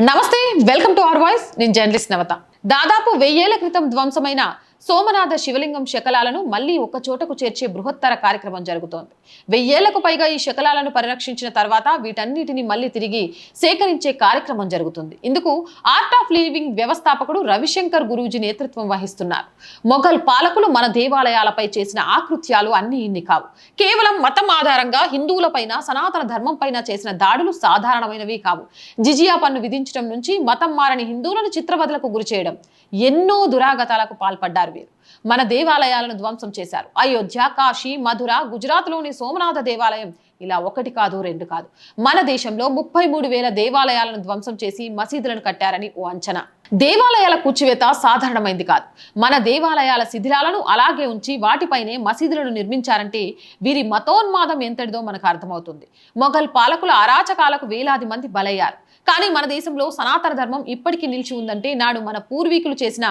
నమస్తే welcome to our voice. నేను journalist Navata. దాదాపు వెయ్యేళ్ళ క్రితం ధ్వంసమైన సోమనాథ శివలింగం శకలాలను మళ్ళీ ఒక చోటకు చేర్చే బృహత్తర కార్యక్రమం జరుగుతోంది. వెయ్యేళ్ళకు పైగా ఈ శకలాలను పరిరక్షించిన తర్వాత వీటన్నిటిని మళ్ళీ తిరిగి సేకరించే కార్యక్రమం జరుగుతుంది. ఇందుకు ఆర్ట్ ఆఫ్ లివింగ్ వ్యవస్థాపకుడు రవిశంకర్ గురూజీ నేతృత్వం వహిస్తున్నారు. మొఘల్ పాలకులు మన దేవాలయాలపై చేసిన ఆకృత్యాలు అన్ని ఇన్ని కావు. కేవలం మతం ఆధారంగా హిందువులపైన సనాతన ధర్మం పైన చేసిన దాడులు సాధారణమైనవి కావు. జిజియా పన్ను విధించడం నుంచి మతం మారని హిందువులను చిత్రవదలకు గురి చేయడం ఎన్నో దురాగతాలకు పాల్పడ్డారు వీరు. మన దేవాలయాలను ధ్వంసం చేశారు. అయోధ్య కాశీ మధుర గుజరాత్లోని సోమనాథ దేవాలయం ఇలా ఒకటి కాదు రెండు కాదు. మన దేశంలో ముప్పై మూడు వేల దేవాలయాలను ధ్వంసం చేసి మసీదులను కట్టారని ఓ అంచనా. దేవాలయాల కూర్చివేత సాధారణమైంది కాదు. మన దేవాలయాల శిథిలాలను అలాగే ఉంచి వాటిపైనే మసీదులను నిర్మించారంటే వీరి మతోన్మాదం ఎంతటిదో మనకు అర్థమవుతుంది. మొఘల్ పాలకుల అరాచకాలకు వేలాది మంది బలయ్యారు. కానీ మన దేశంలో సనాతన ధర్మం ఇప్పటికీ నిలిచి ఉందంటే నాడు మన పూర్వీకులు చేసిన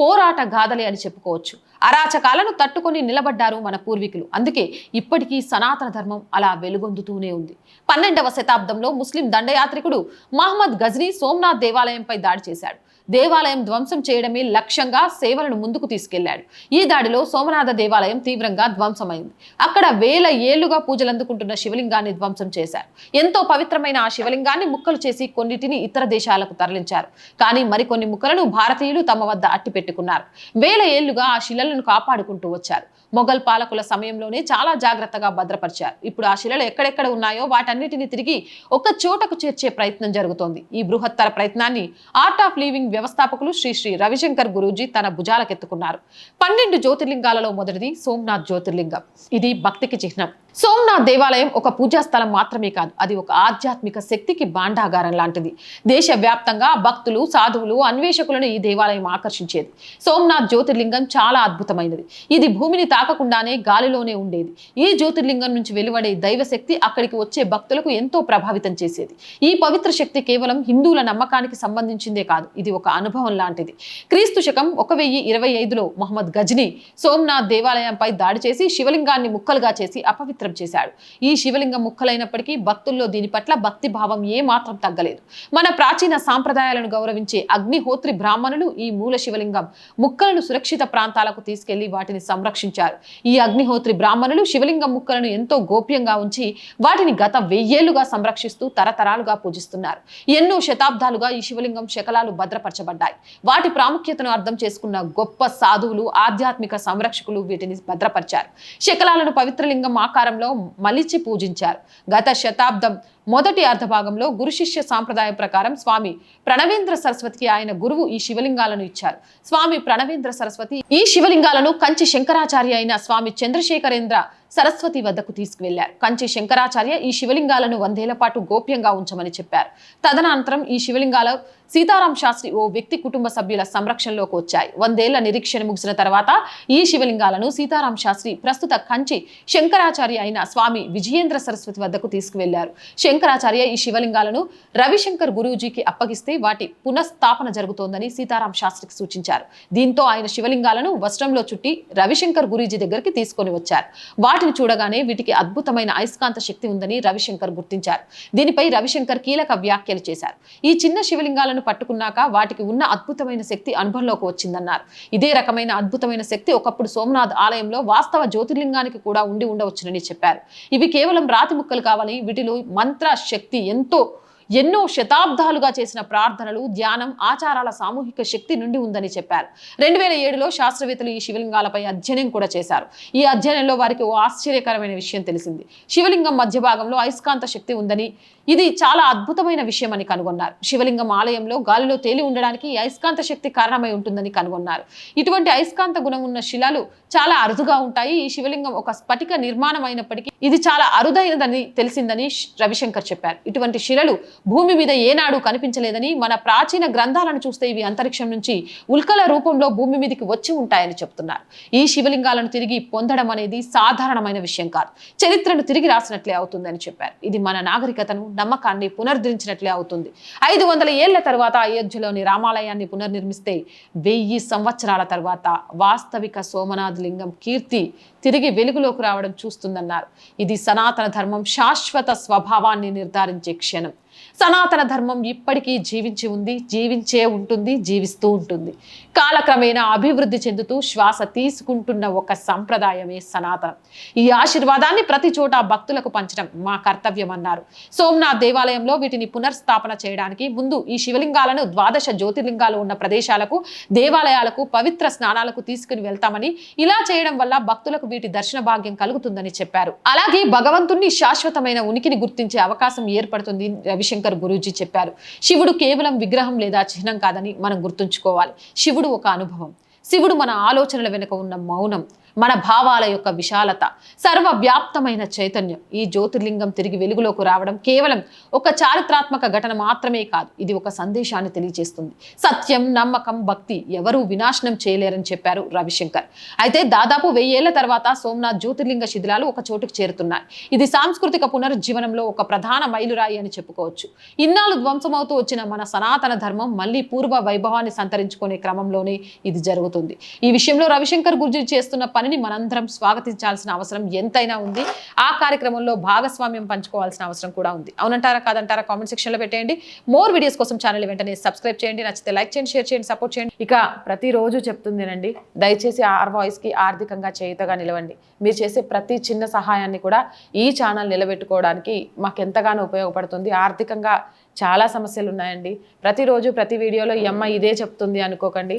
పోరాట గాథలే అని చెప్పుకోవచ్చు. అరాచకాలను తట్టుకొని నిలబడ్డారు మన పూర్వీకులు. అందుకే ఇప్పటికీ సనాతన ధర్మం అలా వెలుగొందుతూనే ఉంది. పన్నెండవ శతాబ్దంలో ముస్లిం దండయాత్రికుడు మహమ్మద్ గజ్నీ సోమనాథ్ దేవాలయంపై దాడి చేశాడు. దేవాలయం ధ్వంసం చేయడమే లక్ష్యంగా సేవలను ముందుకు తీసుకెళ్ళాడు. ఈ దాడిలో సోమనాథ దేవాలయం తీవ్రంగా ధ్వంసమైంది. అక్కడ వేల ఏళ్ళుగా పూజలు అందుకుంటున్న శివలింగాన్ని ధ్వంసం చేశారు. ఎంతో పవిత్రమైన ఆ శివలింగాన్ని ముక్కలు చేసి కొన్నిటిని ఇతర దేశాలకు తరలించారు. కానీ మరికొన్ని ముక్కలను భారతీయులు తమ వద్ద అట్టి పెట్టుకున్నారు. వేల ఏళ్ళుగా ఆ శిలలను కాపాడుకుంటూ వచ్చారు. మొఘల్ పాలకుల సమయంలోనే చాలా జాగ్రత్తగా భద్రపరిచారు. ఇప్పుడు ఆ శిలలు ఎక్కడెక్కడ ఉన్నాయో వాటన్నిటిని తిరిగి ఒక చోటకు చేర్చే ప్రయత్నం జరుగుతోంది. ఈ బృహత్తర ప్రయత్నాన్ని ఆర్ట్ ఆఫ్ లివింగ్ వ్యవస్థాపకులు శ్రీ శ్రీ రవిశంకర్ గురూజీ తన భుజాలకెత్తుకున్నారు. పన్నెండు జ్యోతిర్లింగాలలో మొదటిది సోమనాథ్ జ్యోతిర్లింగం. ఇది భక్తికి చిహ్నం. సోమనాథ్ దేవాలయం ఒక పూజా స్థలం మాత్రమే కాదు అది ఒక ఆధ్యాత్మిక శక్తికి భాండాగారం లాంటిది. దేశవ్యాప్తంగా భక్తులు సాధువులు అన్వేషకులను ఈ దేవాలయం ఆకర్షించేది. సోమనాథ్ జ్యోతిర్లింగం చాలా అద్భుతమైనది. ఇది భూమిని తాకకుండానే గాలిలోనే ఉండేది. ఈ జ్యోతిర్లింగం నుంచి వెలువడే దైవశక్తి అక్కడికి వచ్చే భక్తులకు ఎంతో ప్రభావితం చేసేది. ఈ పవిత్ర శక్తి కేవలం హిందువుల నమ్మకానికి సంబంధించిందే కాదు ఇది ఒక అనుభవం లాంటిది. క్రీస్తు శకం ఒక వెయ్యి ఇరవై ఐదులో మొహమ్మద్ గజ్ని సోమనాథ్ దేవాలయంపై దాడి చేసి శివలింగాన్ని ముక్కలుగా చేసి అపవిత్ర చేశాడు. ఈ శివలింగం ముక్కలైనప్పటికీ భక్తుల్లో దీని పట్ల భక్తి భావం ఏమాత్రం తగ్గలేదు. మన ప్రాచీన సాంప్రదాయాలను గౌరవించే అగ్నిహోత్రి బ్రాహ్మణులు ఈ మూల శివలింగం ముక్కలను సురక్షిత ప్రాంతాలకు తీసుకెళ్ళి వాటిని సంరక్షించారు. ఈ అగ్నిహోత్రి బ్రాహ్మణులు శివలింగం ముక్కలను ఎంతో గోప్యంగా ఉంచి వాటిని గత వెయ్యేళ్ళుగా సంరక్షిస్తూ తరతరాలుగా పూజిస్తున్నారు. ఎన్నో శతాబ్దాలుగా ఈ శివలింగం శకలాలు భద్రపరచబడ్డాయి. వాటి ప్రాముఖ్యతను అర్థం చేసుకున్న గొప్ప సాధువులు ఆధ్యాత్మిక సంరక్షకులు వీటిని భద్రపరిచారు. శకలాలను పవిత్ర ఆకారం ఆకారంలో మలిచి పూజించారు. గత శతాబ్దం మొదటి అర్ధభాగంలో గురు శిష్య సాంప్రదాయం ప్రకారం స్వామి ప్రణవేంద్ర సరస్వతికి ఆయన గురువు ఈ శివలింగాలను ఇచ్చారు. స్వామి ప్రణవేంద్ర సరస్వతి ఈ శివలింగాలను కంచి శంకరాచార్య అయిన స్వామి చంద్రశేఖరేంద్ర సరస్వతి వద్దకు తీసుకువెళ్ళారు. కంచి శంకరాచార్య ఈ శివలింగాలను వందేళ్ళ పాటు గోప్యంగా ఉంచమని చెప్పారు. తదనంతరం ఈ శివలింగాల సీతారాం శాస్త్రి ఓ వ్యక్తి కుటుంబ సభ్యుల సంరక్షణలోకి వచ్చాయి. వందేళ్ళ నిరీక్షణ ముగిసిన తర్వాత ఈ శివలింగాలను సీతారాం శాస్త్రి ప్రస్తుత కంచి శంకరాచార్య అయిన స్వామి విజయేంద్ర సరస్వతి వద్దకు తీసుకువెళ్ళారు. శంకరాచార్య ఈ శివలింగాలను రవిశంకర్ గురూజీకి అప్పగిస్తే వాటి పునఃస్థాపన జరుగుతోందని సీతారాం శాస్త్రికి సూచించారు. దీంతో ఆయన శివలింగాలను వస్త్రంలో చుట్టి రవిశంకర్ గురూజీ దగ్గరికి తీసుకొని వచ్చారు. వాటిని చూడగానే వీటికి అద్భుతమైన అయస్కాంత శక్తి ఉందని రవిశంకర్ గుర్తించారు. దీనిపై రవిశంకర్ కీలక వ్యాఖ్యలు చేశారు. ఈ చిన్న శివలింగాలను పట్టుకున్నాక వాటికి ఉన్న అద్భుతమైన శక్తి అనుభవంలోకి వచ్చిందన్నారు. ఇదే రకమైన అద్భుతమైన శక్తి ఒకప్పుడు సోమనాథ్ ఆలయంలో వాస్తవ జ్యోతిర్లింగానికి కూడా ఉండి ఉండవచ్చునని చెప్పారు. ఇవి కేవలం రాతి ముక్కలు కావాలి. వీటిలో మంత్ర శక్తి ఎంతో ఎన్నో శతాబ్దాలుగా చేసిన ప్రార్థనలు ధ్యానం ఆచారాల సామూహిక శక్తి నుండి ఉందని చెప్పారు. రెండు వేల ఏడులో శాస్త్రవేత్తలు ఈ శివలింగాలపై అధ్యయనం కూడా చేశారు. ఈ అధ్యయనంలో వారికి ఓ ఆశ్చర్యకరమైన విషయం తెలిసింది. శివలింగం మధ్య భాగంలో అయస్కాంత శక్తి ఉందని ఇది చాలా అద్భుతమైన విషయం అని కనుగొన్నారు. శివలింగం ఆలయంలో గాలిలో తేలి ఉండడానికి ఈ అయస్కాంత శక్తి కారణమై ఉంటుందని కనుగొన్నారు. ఇటువంటి అయస్కాంత గుణం ఉన్న శిలాలు చాలా అరుదుగా ఉంటాయి. ఈ శివలింగం ఒక స్ఫటిక నిర్మాణం అయినప్పటికీ ఇది చాలా అరుదైనదని తెలిసిందని రవిశంకర్ చెప్పారు. ఇటువంటి శిలలు భూమి మీద ఏనాడు కనిపించలేదని మన ప్రాచీన గ్రంథాలను చూస్తే ఇవి అంతరిక్షం నుంచి ఉల్కల రూపంలో భూమి మీదకి వచ్చి ఉంటాయని చెప్తున్నారు. ఈ శివలింగాలను తిరిగి పొందడం అనేది సాధారణమైన విషయం కాదు. చరిత్రను తిరిగి రాసినట్లే అవుతుందని చెప్పారు. ఇది మన నాగరికతను నమ్మకాన్ని పునరుద్ధరించినట్లే అవుతుంది. ఐదు వందల ఏళ్ళ తర్వాత అయోధ్యలోని రామాలయాన్ని పునర్నిర్మిస్తే వెయ్యి సంవత్సరాల తర్వాత వాస్తవిక సోమనాథ్ లింగం కీర్తి తిరిగి వెలుగులోకి రావడం చూస్తుందన్నారు. ఇది సనాతన ధర్మం శాశ్వత స్వభావాన్ని నిర్ధారించే క్షణం. సనాతన ధర్మం ఇప్పటికీ జీవించి ఉంది జీవించే ఉంటుంది జీవిస్తూ ఉంటుంది. కాలక్రమేణా అభివృద్ధి చెందుతూ శ్వాస తీసుకుంటున్న ఒక సంప్రదాయమే సనాతనం. ఈ ఆశీర్వాదాన్ని ప్రతి చోట భక్తులకు పంచడం మా కర్తవ్యం అన్నారు సోమనాథ్ దేవాలయంలో వీటిని పునర్స్థాపన చేయడానికి ముందు ఈ శివలింగాలను ద్వాదశ జ్యోతిర్లింగాలు ఉన్న ప్రదేశాలకు దేవాలయాలకు పవిత్ర స్నానాలకు తీసుకుని వెళ్తామని ఇలా చేయడం వల్ల భక్తులకు వీటి దర్శన భాగ్యం కలుగుతుందని చెప్పారు. అలాగే భగవంతుణ్ణి శాశ్వతమైన ఉనికిని గుర్తించే అవకాశం ఏర్పడుతుంది రవిశంకర్ గురూజీ చెప్పారు. శివుడు కేవలం విగ్రహం లేదా చిహ్నం కాదని మనం గుర్తుంచుకోవాలి. శివుడు ఒక అనుభవం. శివుడు మన ఆలోచనల వెనుక ఉన్న మౌనం. మన భావాల యొక్క విశాలత సర్వవ్యాప్తమైన చైతన్యం ఈ జ్యోతిర్లింగం తిరిగి వెలుగులోకి రావడం కేవలం ఒక చారిత్రాత్మక ఘటన మాత్రమే కాదు ఇది ఒక సందేశాన్ని తెలియజేస్తుంది. సత్యం నమ్మకం భక్తి ఎవరూ వినాశనం చేయలేరని చెప్పారు రవిశంకర్. అయితే దాదాపు వెయ్యేళ్ళ తర్వాత సోమనాథ్ జ్యోతిర్లింగ శిథిలాలు ఒక చోటుకు చేరుతున్నాయి. ఇది సాంస్కృతిక పునరుజ్జీవనంలో ఒక ప్రధాన మైలురాయి అని చెప్పుకోవచ్చు. ఇన్నాళ్ళు ధ్వంసమవుతూ వచ్చిన మన సనాతన ధర్మం మళ్ళీ పూర్వ వైభవాన్ని సంతరించుకునే క్రమంలోనే ఇది జరుగుతుంది. ఈ విషయంలో రవిశంకర్ గురుజీ చేస్తున్న పనిని మనందరం స్వాగతించాల్సిన అవసరం ఎంతైనా ఉంది. ఆ కార్యక్రమంలో భాగస్వామ్యం పంచుకోవాల్సిన అవసరం కూడా ఉంది. అవునంటారా కాదంటారా కామెంట్ సెక్షన్లో పెట్టేయండి. మోర్ వీడియోస్ కోసం ఛానల్ వెంటనే సబ్స్క్రైబ్ చేయండి. నచ్చితే లైక్ చేయండి షేర్ చేయండి సపోర్ట్ చేయండి. ఇక ప్రతిరోజు చెప్తుందేనండి దయచేసి ఆర్ వాయిస్కి ఆర్థికంగా చేయుతగా నిలవండి. మీరు చేసే ప్రతి చిన్న సహాయాన్ని కూడా ఈ ఛానల్ నిలబెట్టుకోవడానికి మాకు ఎంతగానో ఉపయోగపడుతుంది. ఆర్థికంగా చాలా సమస్యలు ఉన్నాయండి ప్రతిరోజు ప్రతి వీడియోలో ఈ అమ్మ ఇదే చెప్తుంది అనుకోకండి.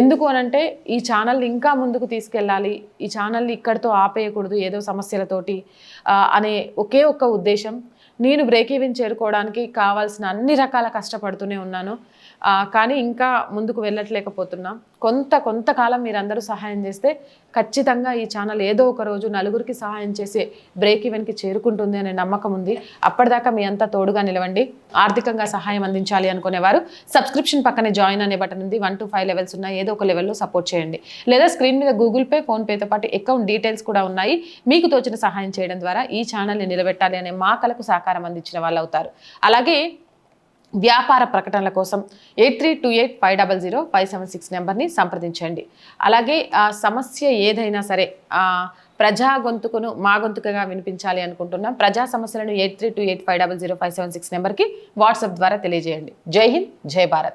ఎందుకు అనంటే ఈ ఛానల్ ఇంకా ముందుకు తీసుకెళ్ళాలి. ఈ ఛానల్ని ఇక్కడితో ఆపేయకూడదు ఏదో సమస్యలతోటి అనే ఒకే ఒక్క ఉద్దేశం. నేను బ్రేక్ ఈవెన్ చేరుకోవడానికి కావాల్సిన అన్ని రకాల కష్టపడుతూనే ఉన్నాను. కానీ ఇంకా ముందుకు వెళ్ళట్లేకపోతున్నాం. కొంత కొంతకాలం మీరందరూ సహాయం చేస్తే ఖచ్చితంగా ఈ ఛానల్ ఏదో ఒక రోజు నలుగురికి సహాయం చేసే బ్రేక్ ఈవెన్కి చేరుకుంటుంది అనే నమ్మకం ఉంది. అప్పటిదాకా మీ అంతా తోడుగా నిలవండి. ఆర్థికంగా సహాయం అందించాలి అనుకునేవారు. సబ్స్క్రిప్షన్ పక్కనే జాయిన్ అనే బటన్ ఉంది. వన్ టు ఫైవ్ లెవెల్స్ ఉన్నాయి. ఏదో ఒక లెవెల్లో సపోర్ట్ చేయండి. లేదా స్క్రీన్ మీద గూగుల్ పే ఫోన్పేతో పాటు అకౌంట్ డీటెయిల్స్ కూడా ఉన్నాయి. మీకు తోచిన సహాయం చేయడం ద్వారా ఈ ఛానల్ని నిలబెట్టాలి అనే మా కలకు సహకారం అందించిన వాళ్ళు అవుతారు అలాగే వ్యాపార ప్రకటనల కోసం eight three two eight five double zero five seven six నెంబర్ని సంప్రదించండి. అలాగే ఆ సమస్య ఏదైనా సరే ప్రజా గొంతుకును మా గొంతుకగా వినిపించాలి అనుకుంటున్నాం. ప్రజా సమస్యలను eight three two eight five double zero five seven six నెంబర్కి వాట్సాప్ ద్వారా తెలియజేయండి. జై హింద్ జై భారత్.